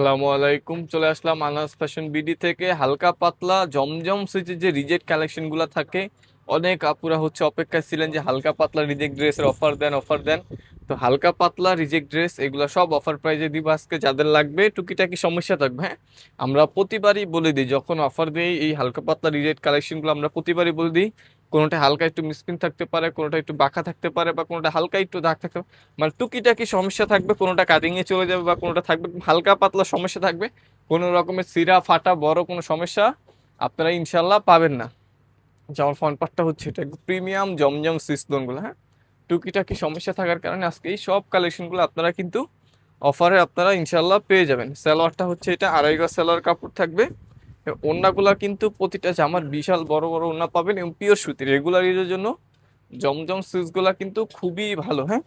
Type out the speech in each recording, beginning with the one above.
আসসালামু আলাইকুম, চলে আসলাম আনাস ফ্যাশন বিডি থেকে। হালকা পাতলা, জমজম সুইচের যে রিজেক্ট কালেকশনগুলো থাকে, অনেক আপুরা হচ্ছে অপেক্ষায় ছিলেন যে হালকা পাতলা রিজেক্ট ড্রেসের অফার দেন অফার দেন। তো হালকা পাতলা রিজেক্ট ড্রেস এগুলো সব অফার প্রাইজে দিব আজকে, যাদের লাগবে, টুকিটাকি সমস্যা থাকবে হ্যাঁ? আমরা প্রতিবারই বলে দিই, যখন অফার দিই, এই হালকা পাতলা রিজেক্ট কালেকশনগুলো আমরা প্রতিবারই বলে দিই, কোনোটা হালকা একটু মিসপিন থাকতে পারে, কোনোটা একটু বাঁকা থাকতে পারে, বা কোনোটা হালকা একটু দাগ থাকতে পারে মানে টুকিটাকি সমস্যা থাকবে, কোনোটা কাটিংয়ে চলে যাবে, বা কোনোটা থাকবে, হালকা পাতলা সমস্যা থাকবে, কোনো রকমের সিরা, ফাটা, বড় কোনো সমস্যা আপনারা ইনশাল্লাহ পাবেন না। যেমন ফ্রন্ট পার্টটা হচ্ছে এটা প্রিমিয়াম জমজম সিসলোনগুলো হ্যাঁ? টুকিটাকি সমস্যা থাকার কারণে আজকে এই সব কালেকশনগুলো আপনারা কিন্তু অফারে আপনারা ইনশাল্লাহ পেয়ে যাবেন। সালোয়ারটা হচ্ছে এটা আড়াই গজ সালোয়ার কাপড় থাকবে। ওড়নাগুলা কিন্তু প্রতিটা জামার বিশাল বড় বড় ওড়না পাবেন এবং পিওর সুতি। রেগুলার ইউজের জন্য জমজম সুইচগুলা কিন্তু খুবই ভালো হ্যাঁ?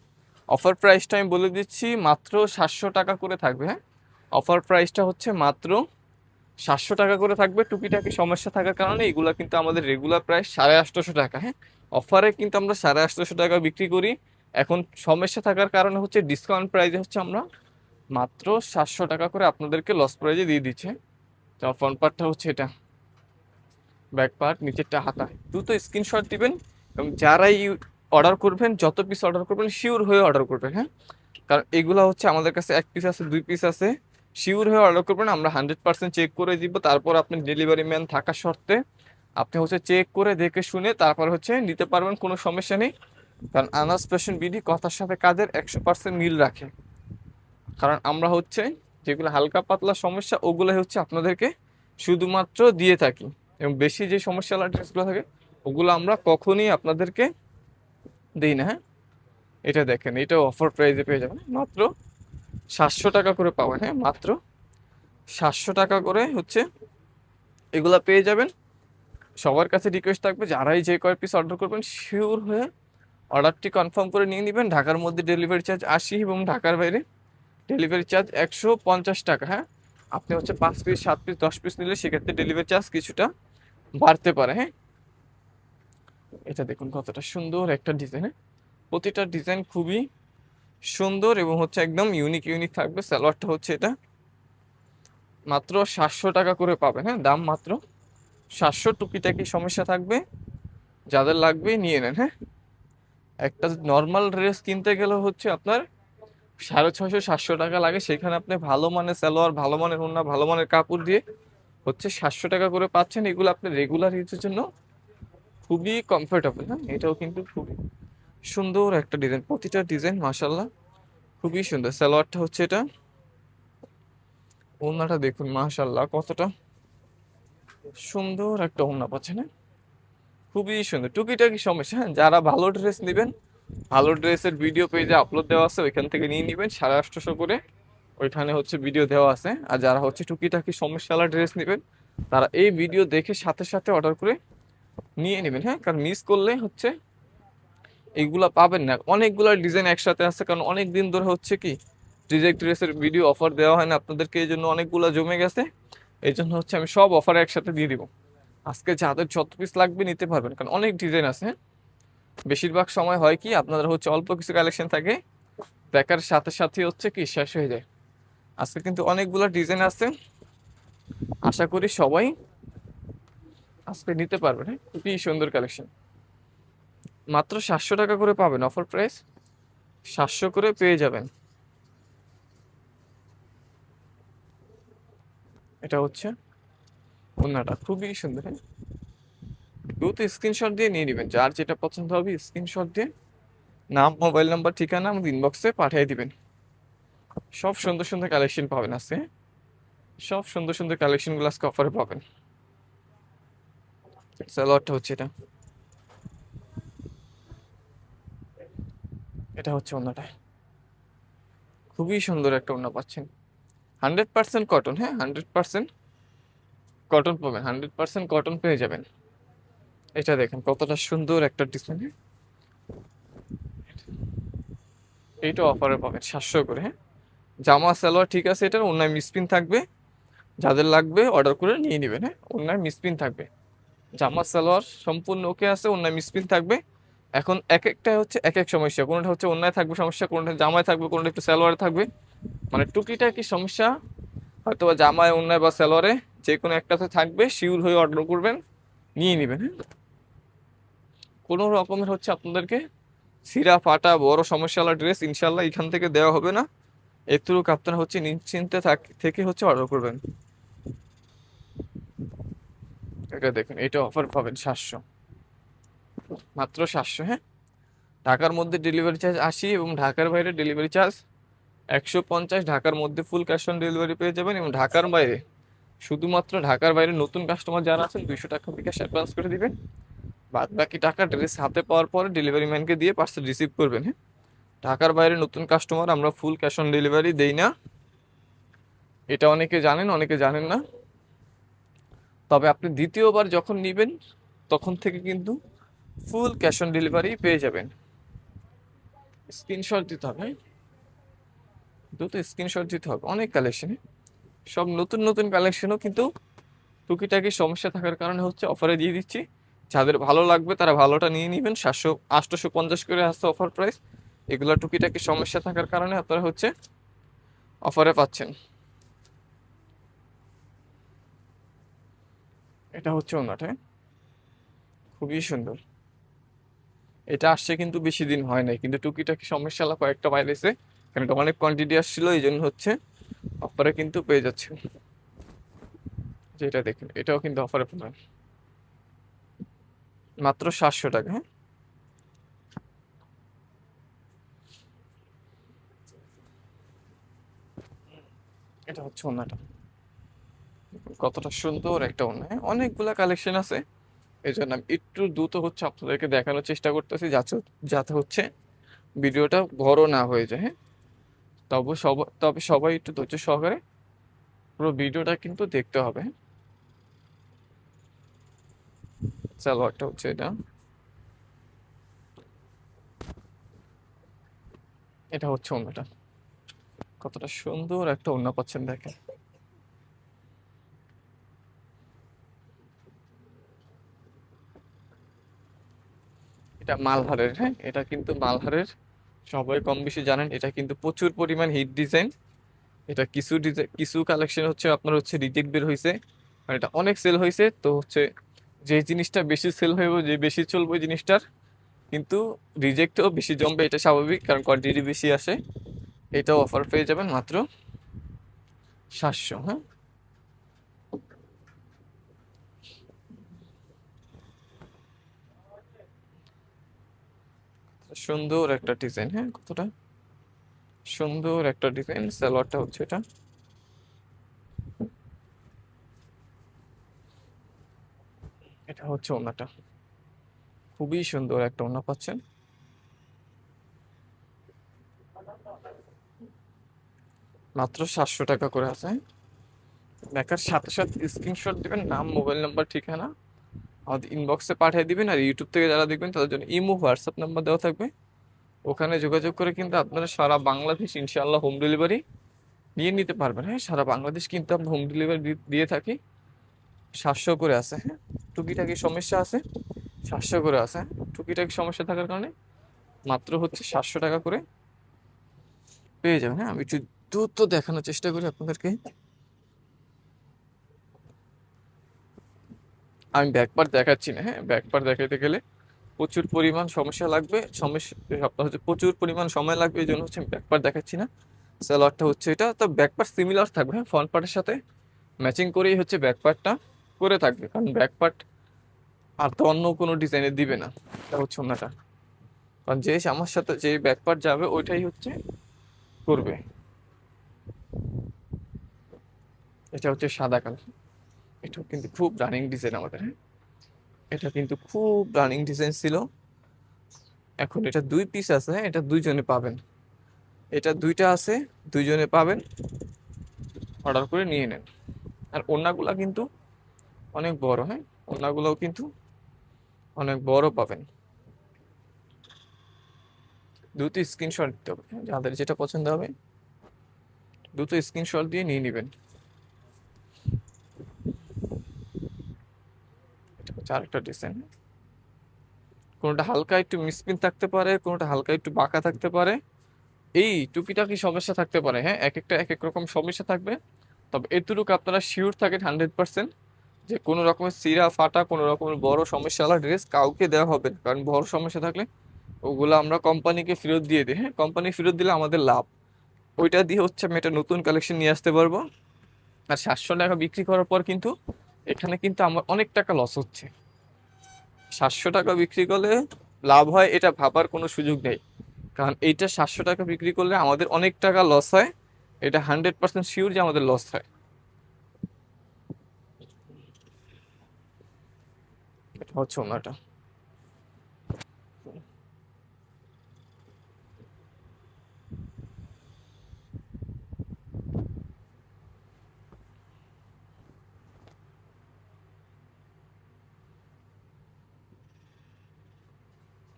অফার প্রাইসটা আমি বলে দিচ্ছি মাত্র সাতশো টাকা করে থাকবে হ্যাঁ? অফার প্রাইসটা হচ্ছে মাত্র সাতশো টাকা করে থাকবে। টুকিটাকি সমস্যা থাকার কারণে এগুলা কিন্তু আমাদের রেগুলার প্রাইস সাড়ে আটশোশো টাকা হ্যাঁ? অফারে কিন্তু আমরা সাড়ে আটশোশো টাকা বিক্রি করি। এখন সমস্যা থাকার কারণে হচ্ছে ডিসকাউন্ট প্রাইসে হচ্ছে আমরা মাত্র সাতশো টাকা করে আপনাদেরকে লস প্রাইজে দিয়ে দিচ্ছে। তো ফ্রন্ট পার্টটা হচ্ছে এটা। ব্যাক পার্ট নিচেরটা হাতা। দ্রুত স্ক্রিনশট দিবেন এবং যারাই অর্ডার করবেন, যত পিস অর্ডার করবেন শিওর হয়ে অর্ডার করবেন হ্যাঁ? কারণ এগুলো হচ্ছে আমাদের কাছে এক পিস আছে, দুই পিস আছে। শিওর হয়ে অর্ডার করবেন, আমরা হান্ড্রেড পার্সেন্ট চেক করে দিব। তারপর আপনি ডেলিভারি ম্যান থাকা শর্তে আপনি হচ্ছে চেক করে দেখে শুনে তারপর হচ্ছে নিতে পারবেন, কোনো সমস্যা নেই। কারণ আনাস ফ্যাশন বিডি কথার সাথে কাজের একশো পার্সেন্ট মিল রাখে। কারণ আমরা হচ্ছে যেগুলো হালকা পাতলা সমস্যা ওগুলো হচ্ছে আপনাদেরকে শুধুমাত্র দিয়ে থাকি। এবং বেশি যে সমস্যা ড্রেসগুলো থাকে, ওগুলো আমরা কখনই আপনাদেরকে দিই না হ্যাঁ? এটা দেখেন, এটা অফার প্রাইসে পেয়ে যাবেন। মাত্র সাতশো টাকা করে পাবেন হ্যাঁ? মাত্র সাতশো টাকা করে হচ্ছে এগুলা পেয়ে যাবেন। সবার কাছে রিকোয়েস্ট থাকবে, যারাই যে কয় পিস অর্ডার করবেন শিওর হয়ে অর্ডারটি কনফার্ম করে নিয়ে নেবেন। ঢাকার মধ্যে ডেলিভারি চার্জ আশি এবং ঢাকার বাইরে ডেলিভারি চার্জ একশো পঞ্চাশ টাকা হ্যাঁ? আপনি হচ্ছে পাঁচ পিস সাত পিস দশ পিস নিলে সেক্ষেত্রে ডেলিভারি চার্জ কিছুটা বাড়তে পারে হ্যাঁ? এটা দেখুন কতটা সুন্দর একটা ডিজাইন হ্যাঁ? প্রতিটা ডিজাইন খুবই সুন্দর এবং হচ্ছে একদম ইউনিক ইউনিক থাকবে। সালোয়ারটা হচ্ছে এটা মাত্র সাতশো টাকা করে পাবেন হ্যাঁ? দাম মাত্র সাতশো টুকিটাকি সমস্যা থাকবে, যাদের লাগবে নিয়ে নেন হ্যাঁ? একটা নর্মাল ড্রেস কিনতে গেলে হচ্ছে আপনার সাড়ে ছশো সাতশো টাকা লাগে, সেখানে আপনি ভালো মানের সালোয়ার, ভালো মানের ওড়না, ভালো মানের কাপড় দিয়ে হচ্ছে সাতশো টাকা করে পাচ্ছেন, এগুলো আপনি রেগুলার ইউজের জন্য খুবই কমফোর্টেবল হ্যাঁ? এটাও কিন্তু খুবই সুন্দর একটা ডিজাইন প্রতিটা ডিজাইন মাসাল্লাহ খুবই সুন্দর। সালোয়ারটা হচ্ছে এটা, ওড়নাটা দেখুন মাশাল্লাহ কতটা সুন্দর একটা ওড়না পাচ্ছেন হ্যাঁ? খুবই সুন্দর। টুকিটাকি সমস্যা হ্যাঁ? যারা ভালো ড্রেস নেবেন, ভালো ড্রেসের ভিডিও পেজে আপলোড দেওয়া আছে, ওইখান থেকে নিয়ে নেবেন, সাড়ে আটশোশো করে। ওইখানে হচ্ছে ভিডিও দেওয়া আছে। আর যারা হচ্ছে টুকিটাকি সমস্যাওয়ালা ড্রেস নেবেন, তারা এই ভিডিও দেখে সাথে সাথে অর্ডার করে নিয়ে নেবেন হ্যাঁ? কারণ মিস করলে হচ্ছে এইগুলা পাবেন না। অনেকগুলো ডিজাইন একসাথে আছে, কারণ অনেক দিন ধরে হচ্ছে কি রিজেক্ট ড্রেসের ভিডিও অফার দেওয়া হয় না। আপনাদেরকে এই জন্য অনেকগুলো জমে গেছে। এই জন্য হচ্ছে আমি সব অফার একসাথে দিয়ে দিব। আজকে যাদের যত পিস লাগবে নিতে পারবেন, কারণ অনেক ডিজাইন আছে? বেশিরভাগ সময় হয় কি, আপনাদের হচ্ছে অল্প কিছু কালেকশন থাকে, দেখার সাথে সাথে হচ্ছে কি শেষ হয়ে যায়। আজকে কিন্তু অনেকগুলো ডিজাইন আছে। আশা করি সবাই আজকে নিতে পারবেন হ্যাঁ? খুবই সুন্দর কালেকশন মাত্র সাতশো টাকা করে পাবেন অফার প্রাইস সাতশো করে পেয়ে যাবেন। এটা হচ্ছে ওনাটা খুবই সুন্দর হ্যাঁ? দ্রুত স্ক্রিনশট দিয়ে নিয়ে নেবেন। যার যেটা পছন্দ হবে স্ক্রিনশট দিয়ে নাম মোবাইল নাম্বার ঠিকানা আমাদের ইনবক্সে পাঠিয়ে দিবেন। সব সুন্দর সুন্দর কালেকশন পাবেন আজকে। সব সুন্দর সুন্দর কালেকশনগুলো আজকে অফারে পাবেন। সালোয়ারটা হচ্ছে এটা। এটা হচ্ছে ওনাটা খুবই সুন্দর একটা ওনা পাচ্ছেন। হান্ড্রেড পার্সেন্ট কটন হ্যাঁ? হান্ড্রেড পার্সেন্ট কটন পাবেন। হান্ড্রেড পার্সেন্ট কটন পেয়ে যাবেন। এটা দেখেন কতটা সুন্দর একটা ডিজাইন এইটা অফারে পাবেন সাতশো করে হ্যাঁ? জামা সালোয়ার ঠিক আছে, এটার অন্যায় মিসপিন থাকবে। যাদের লাগবে অর্ডার করে নিয়ে নেবেন হ্যাঁ? অন্যায় মিসপিন থাকবে। জামা সালোয়ার সম্পূর্ণ ওকে আছে অন্যায় মিসপিন থাকবে। এখন এক একটা হচ্ছে এক এক সমস্যা। কোনোটা হচ্ছে অন্যায় থাকবে সমস্যা, কোনোটা জামায় থাকবে, কোনোটা একটু সালোয়ারে থাকবে। মানে টুকিটা কি সমস্যা? হয়তো বা জামায় অন্যায় বা সেলোয়ারে যে কোনো একটাতে থাকবে, শিউর হয়ে অর্ডার করবেন, নিয়ে নেবেন হ্যাঁ? কোনো রকমের হচ্ছে আপনাদেরকে সিরা, ফাটা, বড় সমস্যাওয়ালা ড্রেস ইনশাল্লাহ এখান থেকে দেওয়া হবে না। এতটুকু আপনারা হচ্ছে নিশ্চিন্তে থাক- হচ্ছে অর্ডার করবেন। এটা দেখুন, এটা অফার পাবেন সাতশো। মাত্র সাতশো হ্যাঁ? ঢাকার মধ্যে ডেলিভারি চার্জ আশি এবং ঢাকার বাইরে ডেলিভারি চার্জ একশো পঞ্চাশ ঢাকার মধ্যে ফুল ক্যাশ অন ডেলিভারি পেয়ে যাবেন এবং ঢাকার বাইরে শুধুমাত্র ঢাকার বাইরে নতুন কাস্টমার যারা আছেন দুইশো টাকা বিকাশ অ্যাডভান্স করে দিবেন। বাদ বাকি টাকা ড্রেস হাতে পাওয়ার পরে ডেলিভারি ম্যানকে দিয়ে পার্সেল রিসিভ করবেন হ্যাঁ? ঢাকার বাইরে নতুন কাস্টমার আমরা ফুল ক্যাশ অন ডেলিভারি দেই না। এটা অনেকে জানেন অনেকে জানেন না। তবে আপনি দ্বিতীয়বার যখন নেবেন, তখন থেকে কিন্তু ফুল ক্যাশ অন ডেলিভারি পেয়ে যাবেন। স্ক্রিনশট দিতে হবে দুটো স্ক্রিনশট দিতে হবে, অনেক কালেকশনে সব নতুন নতুন কালেকশনও কিন্তু টুকিটাকি সমস্যা থাকার কারণে হচ্ছে অফারে দিয়ে দিচ্ছি। যাদের ভালো লাগবে তারা ভালোটা নিয়ে নেবেন। সাতশো আটশোশো পঞ্চাশ করে আসছে অফার প্রাইস এগুলো টুকিটাকি সমস্যা থাকার কারণে আপনারা হচ্ছে অফারে পাচ্ছেন। এটা হচ্ছে ওনাটা হ্যাঁ? খুবই সুন্দর। এটা আসছে কিন্তু বেশি দিন হয় নাই, কিন্তু টুকিটাকি সমস্যা কয়েকটা বাইরেছে। কারণ এটা অনেক কোয়ান্টিটি আসছিল এই জন্য হচ্ছে অফারে কিন্তু পেয়ে যাচ্ছে। যেটা দেখুন, এটাও কিন্তু অফারে পাবেন মাত্র সাতশো টাকা হ্যাঁ? এটা হচ্ছে ওনাটা। কতটা সুন্দর একটা ওনা হ্যাঁ? অনেকগুলা কালেকশন আছে। এই জন্য আমি একটু দ্রুত হচ্ছে আপনাদেরকে দেখানোর চেষ্টা করতেছি, যাতে যাতে হচ্ছে ভিডিওটা বড় না হয়ে যায় হ্যাঁ? তবে সব, তবে সবাই একটু ধৈর্য সহকারে পুরো ভিডিওটা কিন্তু দেখতে হবে। হ্যাঁ? সালোয়ারটা হচ্ছে এটা। এটা হচ্ছে ওন্নাটা কতটা সুন্দর একটা ওন্না পাচ্ছেন দেখেন। এটা মালহারের হ্যাঁ? এটা কিন্তু মালহারের সবাই কম বেশি জানেন, এটা কিন্তু প্রচুর পরিমাণ হিট ডিজাইন এটা কিছু ডিজাইন কিছু কালেকশন হচ্ছে আপনার হচ্ছে রিজেক্ট বের হয়েছে আর এটা অনেক সেল হয়েছে তো হচ্ছে যে জিনিসটা বেশি সেল হইব, যে বেশি চলবে জিনিসটার, কিন্তু রিজেক্টও বেশি জমবে, এটা স্বাভাবিক, কারণ কোয়ান্টিটি বেশি আসে। এটাও অফার পেয়ে যাবেন মাত্র সাতশো হ্যাঁ? সুন্দর একটা ডিজাইন হ্যাঁ কতটা? সুন্দর একটা ডিজাইন সালোয়ারটা হচ্ছে এটা। এটা হচ্ছে ওনাটা। খুবই সুন্দর একটা ওনা পাচ্ছেন। মাত্র সাতশো টাকা করে আছে। দেখার সাথে সাথে স্ক্রিনশট দেবেন, নাম মোবাইল নাম্বার ঠিকানা। আমাদের ইনবক্সে পাঠিয়ে দিবেন আর ইউটিউব থেকে যারা দেখবেন তাদের জন্য ইমো হোয়াটসঅ্যাপ নাম্বার দেওয়া থাকবে। ওখানে যোগাযোগ করে কিন্তু আপনারা সারা বাংলাদেশ ইনশাআল্লাহ হোম ডেলিভারি নিয়ে নিতে পারবেন। হ্যাঁ সারা বাংলাদেশ কিন্তু আমরা হোম ডেলিভারি দিয়ে থাকি। সাতশো করে আছে হ্যাঁ। টুকিটাকি সমস্যা আছে, সাতশো করে আছে হ্যাঁ? টুকিটাকি সমস্যা থাকার কারণে মাত্র হচ্ছে সাতশো টাকা করে পেয়ে যাবেন। হ্যাঁ আমি একটু দ্রুত দেখানোর চেষ্টা করি আপনাদেরকে। আমি ব্যাকপার দেখাচ্ছি না হ্যাঁ? ব্যাকপার দেখাতে গেলে প্রচুর পরিমাণ সমস্যা লাগবে, সমস্যা হচ্ছে প্রচুর পরিমাণ সময় লাগবে, এই জন্য হচ্ছে আমি ব্যাকপার দেখাচ্ছি না। স্যালোয়ারটা হচ্ছে এটা, তো ব্যাকপার সিমিলার থাকবে হ্যাঁ? ফ্রন্ট পার্টের সাথে ম্যাচিং করেই হচ্ছে ব্যাকপার্টটা করে থাকবে, কারণ ব্যাকপার্ট আর তো অন্য কোনো ডিজাইনের দিবে না, এটা হচ্ছে ওনাটা কারণ যে আমার সাথে, যে ব্যাকপার্ট যাবে, ওইটাই হচ্ছে করবে। এটা হচ্ছে সাদা কালার। এটাও কিন্তু খুব রানিং ডিজাইন আমাদের। হ্যাঁ এটা কিন্তু খুব রানিং ডিজাইন ছিল। এখন এটা দুই পিস আছে হ্যাঁ? এটা দুইজনে পাবেন। এটা দুইটা আছে দুইজনে পাবেন। অর্ডার করে নিয়ে নেন। আর ওড়নাগুলা কিন্তু অনেক বড় হ্যাঁ? ওড়নাগুলোও কিন্তু অনেক বড় পাবেন। দুটো স্ক্রিনশট দিতে হবে হ্যাঁ? যাদের যেটা পছন্দ হবে দুটো স্ক্রিনশট দিয়ে নিয়ে নেবেন। এটা আরেকটা ডিজাইন কোনোটা হালকা একটু মিসপিন থাকতে পারে, কোনোটা হালকা একটু বাঁকা থাকতে পারে। এই টুকিটাকি সমস্যা থাকতে পারে হ্যাঁ? এক একটা এক এক রকম সমস্যা থাকবে। তবে এতটুকু আপনারা শিওর থাকেন হান্ড্রেড পার্সেন্ট যে কোনো রকমের সিরা, ফাটা, কোনো রকমের বড় সমস্যাওয়ালা ড্রেস কাউকে দেওয়া হবে কারণ বড় সমস্যা থাকলে ওগুলো আমরা কোম্পানিকে ফেরত দিয়ে দিই হ্যাঁ? কোম্পানি ফেরত দিলে আমাদের লাভ। ওইটা দিয়ে হচ্ছে আমি একটা নতুন কালেকশন নিয়ে আসতে পারব। আর সাতশো টাকা বিক্রি করার পর কিন্তু এখানে কিন্তু আমার অনেক টাকা লস হচ্ছে। সাতশো টাকা বিক্রি করলে লাভ হয়, এটা ভাবার কোনো সুযোগ নেই। কারণ এইটা সাতশো টাকা বিক্রি করলে আমাদের অনেক টাকা লস হয়, এটা হান্ড্রেড পার্সেন্ট শিওর যে আমাদের লস হয়। হচ্ছে ওনাটা।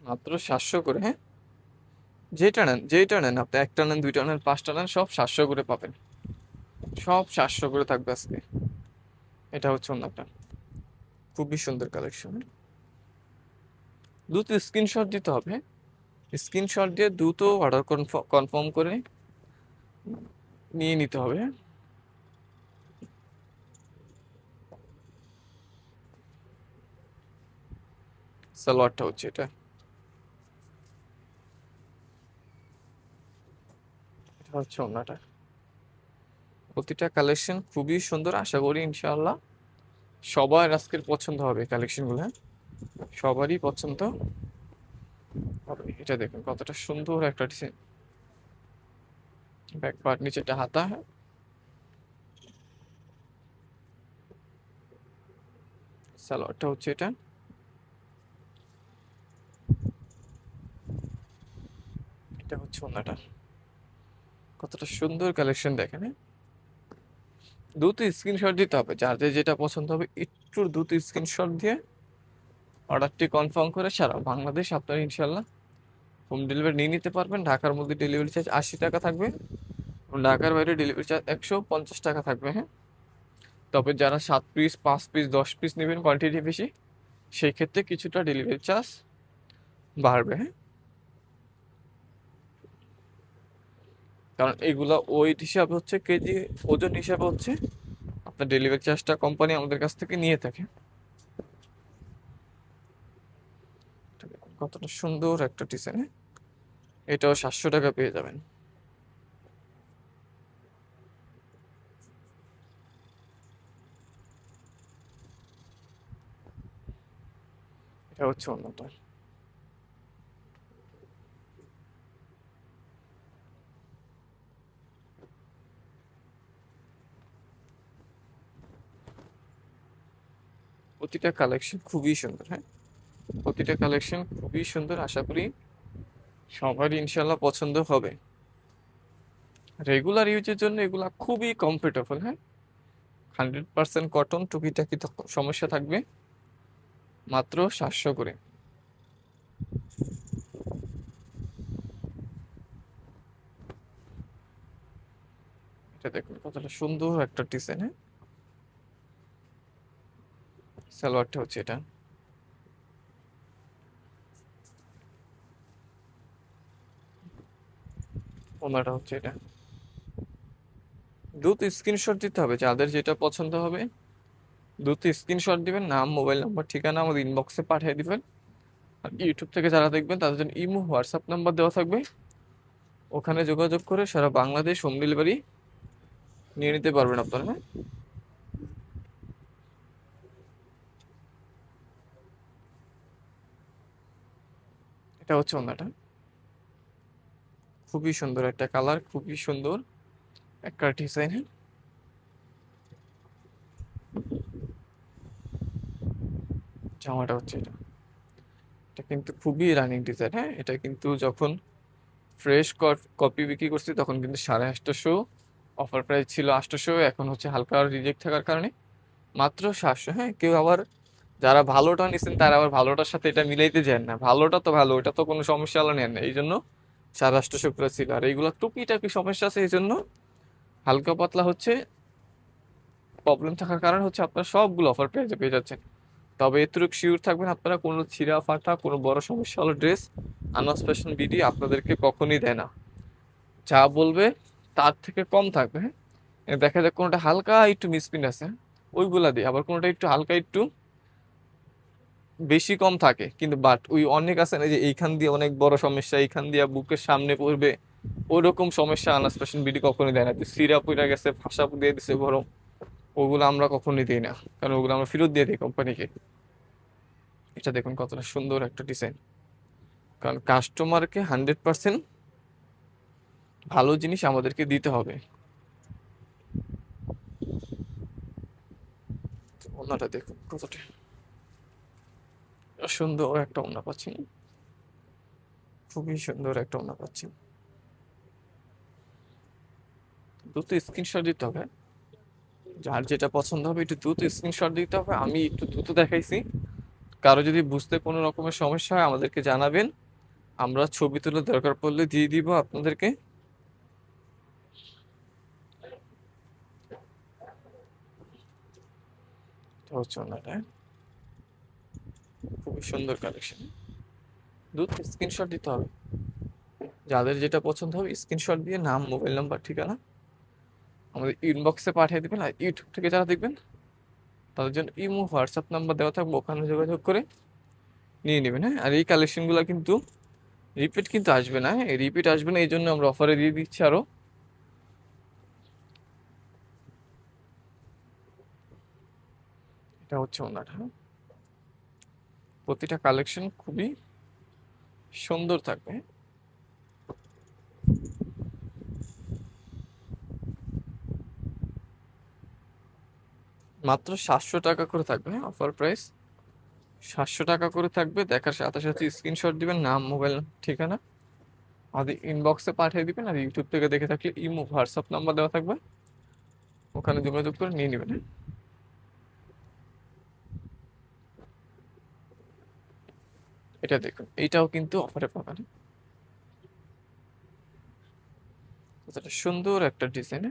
মাত্র সাতশো করে হ্যাঁ? যেটা নেন যেটা নেন আপনি, একটা নেন, দুইটা নেন, পাঁচটা নেন, সব সাতশো করে পাবেন। সব সাতশো করে থাকবে আজকে। এটা হচ্ছে অন্যটা খুবই সুন্দর কালেকশন দ্রুত স্ক্রিনশট দিতে হবে। স্ক্রিনশট দিয়ে দ্রুত অর্ডার কনফার্ম করে নিয়ে নিতে হবে সালোয়ারটা হচ্ছে এটা। হচ্ছে ওনাটা প্রতিটা কালেকশন খুবই সুন্দর, আশা করি ইনশাআল্লাহ সবার আজকের পছন্দ হবে কালেকশনগুলো সবারই পছন্দ হবে। এটা দেখুন, কতটা সুন্দর একটা ডিজাইন ব্যাক পার্ট নিচে একটা হাতা সালোয়ারটা হচ্ছে এটা। এটা হচ্ছে ওনাটা কতটা সুন্দর কালেকশন দেখেন হ্যাঁ? দ্রুত স্ক্রিনশট দিতে হবে। যাদের যেটা পছন্দ হবে, একটু দ্রুত স্ক্রিনশট দিয়ে অর্ডারটি কনফার্ম করে সারা বাংলাদেশ আপনারা ইনশাল্লাহ হোম ডেলিভারি নিয়ে নিতে পারবেন। ঢাকার মধ্যে ডেলিভারি চার্জ আশি টাকা থাকবে এবং ঢাকার বাইরে ডেলিভারি চার্জ একশো পঞ্চাশ টাকা থাকবে হ্যাঁ? তবে যারা সাত পিস পাঁচ পিস দশ পিস নেবেন কোয়ান্টিটি বেশি, সেই ক্ষেত্রে কিছুটা ডেলিভারি চার্জ বাড়বে হ্যাঁ? কারণ এগুলো ওয়েট হিসাবে হচ্ছে কেজি ওজন হিসাবে হচ্ছে আপনার ডেলিভারি চার্জটা কোম্পানি আমাদের কাছ থেকে নিয়ে থাকে। কতটা সুন্দর একটা ডিজাইন এটাও সাতশো টাকা পেয়ে যাবেন। এটা হচ্ছে অন্যটা। প্রতিটা কালেকশন খুবই সুন্দর হ্যাঁ? প্রতিটা কালেকশন খুবই সুন্দর, আশা করি সবারই ইনশাল্লাহ পছন্দ হবে। রেগুলার ইউজের জন্য এগুলা খুবই কমফোর্টেবল হ্যাঁ? হান্ড্রেড পার্সেন্ট কটন টুকিটাকি সমস্যা থাকবে। মাত্র সাতশো করে। এটা দেখুন কতটা সুন্দর একটা ডিজাইন হ্যাঁ? সালোয়ারটা হচ্ছে এটা। ওনাটা হচ্ছে এটা। দ্রুত স্ক্রিনশট দিতে হবে, যাদের যেটা পছন্দ হবে। দ্রুত স্ক্রিনশট দিবেন, নাম মোবাইল নাম্বার ঠিকানা আমাদের ইনবক্সে পাঠিয়ে দিবেন। আর ইউটিউব থেকে যারা দেখবেন, তাদের জন্য ইমো হোয়াটসঅ্যাপ নাম্বার দেওয়া থাকবে। ওখানে যোগাযোগ করে সারা বাংলাদেশ হোম ডেলিভারি নিয়ে নিতে পারবেন আপনারা হ্যাঁ? এটা হচ্ছে ওনাটা খুবই সুন্দর একটা কালার, খুবই সুন্দর একটা ডিজাইন। জামাটা হচ্ছে এটা। এটা কিন্তু খুবই রানিং ডিজাইন হ্যাঁ? এটা কিন্তু যখন ফ্রেশ কপি বিক্রি করছি, তখন কিন্তু সাড়ে আটশোশো অফার প্রাইস ছিল আটশোশো এখন হচ্ছে হালকা রিজেক্ট থাকার কারণে। মাত্র সাতশো হ্যাঁ? কেউ আবার যারা ভালোটা নিচ্ছেন তারা আবার ভালোটার সাথে এটা মিলাইতে যান না। ভালোটা তো ভালো এটা তো কোনো সমস্যা হলো নেন না। এই জন্য সাড়ে আটশোশো করে ছিল। আর এইগুলো টুকিটাকি সমস্যা আছে এই জন্য হালকা পাতলা হচ্ছে। প্রবলেম থাকার কারণ হচ্ছে আপনারা সবগুলো অফার পেয়ে পেয়ে যাচ্ছেন। তবে এতটুকু শিওর থাকবেন, আপনারা কোনো ছিঁড়া ফাটা, কোনো বড় সমস্যা হলো ড্রেস আনাস ফ্যাশন বিডি আপনাদেরকে কখনই দেয় না। যা বলবে তার থেকে কম থাকবে হ্যাঁ? দেখা যাক কোনোটা হালকা একটু মিসপ্রিন্ট আছে ওইগুলা দিয়ে। আবার কোনোটা একটু হালকা একটু বেশি কম থাকে, কিন্তু বাট ওই অনেক আছে না যে এইখান দিয়ে অনেক বড় সমস্যা, এইখান দিয়ে বুকের সামনে পড়বে ওরকম সমস্যা আনাস পেশেন্ট বিডি কখনোই দেয় না। সিরাপ উইরা গেছে, ফাঁসা দিয়ে দিছে বরং ওগুলো আমরা কখনোই দিই না, কারণ ওগুলো আমরা ফেরত দিয়ে দিই কোম্পানিকে এটা দেখুন কতটা সুন্দর একটা ডিজাইন কারণ কাস্টমারকে হান্ড্রেড পার্সেন্ট ভালো জিনিস আমাদেরকে দিতে হবে। দেখুন কতটা সুন্দর একটা ওনা পাচ্ছি। খুবই সুন্দর একটা ওনা পাচ্ছি। দ্রুত স্ক্রিনশট দিতে হবে। যার যেটা পছন্দ হবে একটু দ্রুত স্ক্রিনশট দিতে হবে। আমি একটু দ্রুত দেখাইছি। কারও যদি বুঝতে কোনো রকমের সমস্যা হয় আমাদেরকে জানাবেন। আমরা ছবি তুলে দরকার পড়লে দিয়ে দিব আপনাদেরকে। হচ্ছে ওনাটা খুবই সুন্দর কালেকশন দ্রুত স্ক্রিনশট দিতে হবে। যাদের যেটা পছন্দ হবে স্ক্রিনশট দিয়ে নাম মোবাইল নাম্বার ঠিকানা আমাদের ইনবক্সে পাঠিয়ে দেবেন আর ইউটিউব থেকে যারা দেখবেন, তাদের জন্য ইমো হোয়াটসঅ্যাপ নাম্বার দেওয়া থাকবে, ওখানে যোগাযোগ করে নিয়ে নেবেন হ্যাঁ? আর এই কালেকশনগুলো কিন্তু রিপিট কিন্তু আসবে না হ্যাঁ? রিপিট আসবে না, এই জন্য আমরা অফারে দিয়ে দিচ্ছি আরও এটা হচ্ছে ওনার হ্যাঁ? প্রতিটা কালেকশন খুবই সুন্দর থাকবে। মাত্র সাতশো টাকা করে থাকবে হ্যাঁ অফার প্রাইস সাতশো টাকা করে থাকবে দেখার সাথে সাথে স্ক্রিনশট দিবেন নাম মোবাইল ঠিকানা। আমাদের ইনবক্সে পাঠিয়ে দিবেন আর ইউটিউব থেকে দেখে থাকলে ইমো হোয়াটসঅ্যাপ নাম্বার দেওয়া থাকবে। ওখানে যোগাযোগ করে নিয়ে নেবেন এটা দেখুন এইটাও কিন্তু অফারে পাবেন। সুন্দর একটা ডিজাইন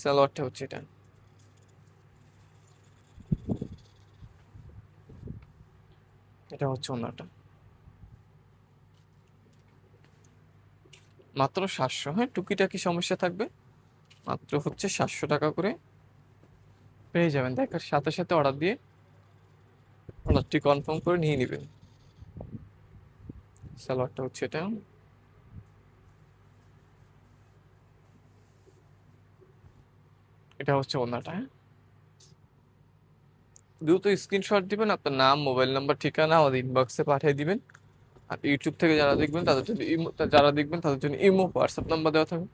সালোয়ারটা হচ্ছে এটা। এটা হচ্ছে ওনাটা। মাত্র সাতশো হ্যাঁ টুকিটাকি সমস্যা থাকবে। মাত্র হচ্ছে সাতশো টাকা করে পেয়ে যাবেন। দেখার সাথে সাথে অর্ডার দিয়ে অর্ডারটি কনফার্ম করে নিয়ে নেবেন। সালোয়ারটা হচ্ছে এটা। এটা হচ্ছে ওনাটা। দ্রুত স্ক্রিনশট দিবেন, আপনার নাম মোবাইল নাম্বার ঠিকানা আমাদের ইনবক্সে পাঠিয়ে দিবেন। আর ইউটিউব থেকে যারা দেখবেন, তাদের জন্য ইমো, যারা দেখবেন, তাদের জন্য ইমো হোয়াটসঅ্যাপ নাম্বার দেওয়া থাকবে।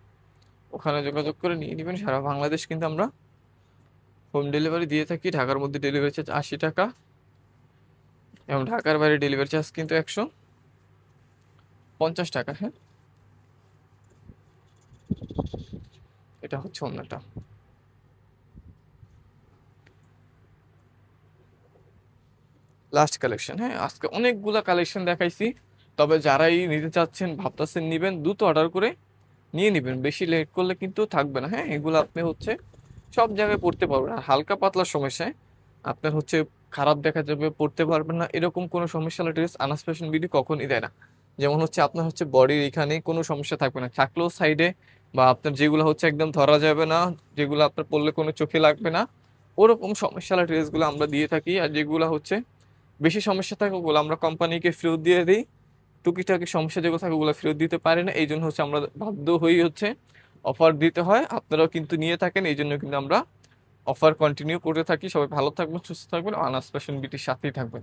ওখানে যোগাযোগ করে নিয়ে নেবেন। সারা বাংলাদেশ কিন্তু আমরা হোম ডেলিভারি দিয়ে থাকি। ঢাকার মধ্যে ডেলিভারি চার্জ আশি টাকা। এবং ঢাকার বাইরে ডেলিভারি চার্জ কিন্তু একশো। পঞ্চাশ টাকা হ্যাঁ? এটা হচ্ছে অন্যটা লাস্ট কালেকশন হ্যাঁ? আজকে অনেকগুলা কালেকশন দেখাইছি। তবে যারাই নিতে চাচ্ছেন, ভাবতেছেন নেবেন, দ্রুত অর্ডার করে নিয়ে নেবেন। বেশি লেট করলে কিন্তু থাকবে না হ্যাঁ? এগুলো আপনি হচ্ছে সব জায়গায় পড়তে পারবেন। আর হালকা পাতলা সমস্যায় আপনার হচ্ছে খারাপ দেখা যাবে, পড়তে পারবেন না। এরকম কোনো সমস্যা হলে ড্রেস আনাস ফ্যাশন বিডি কখনই দেয় না। যেমন হচ্ছে আপনার হচ্ছে বডির এখানে কোনো সমস্যা থাকবে না। থাকলেও সাইডে বা আপনার যেগুলো হচ্ছে একদম ধরা যাবে না, যেগুলো আপনার পড়লে কোনো চোখে লাগবে না, ওরকম সমস্যালা ড্রেসগুলো আমরা দিয়ে থাকি। আর যেগুলো হচ্ছে বেশি সমস্যা থাকে ওগুলো আমরা কোম্পানিকে ফেরত দিয়ে দিই। টুকিটাকি সমস্যা যেগুলো থাকে ওগুলো ফেরত দিতে পারে না। এই জন্য হচ্ছে আমরা বাধ্য হয়েই হচ্ছে অফার দিতে হয়। আপনারাও কিন্তু নিয়ে থাকেন এই জন্য কিন্তু আমরা অফার কন্টিনিউ করতে থাকি। সবাই ভালো থাকবেন, সুস্থ থাকবেন। আনাস ফ্যাশন বিটির সাথেই থাকবেন।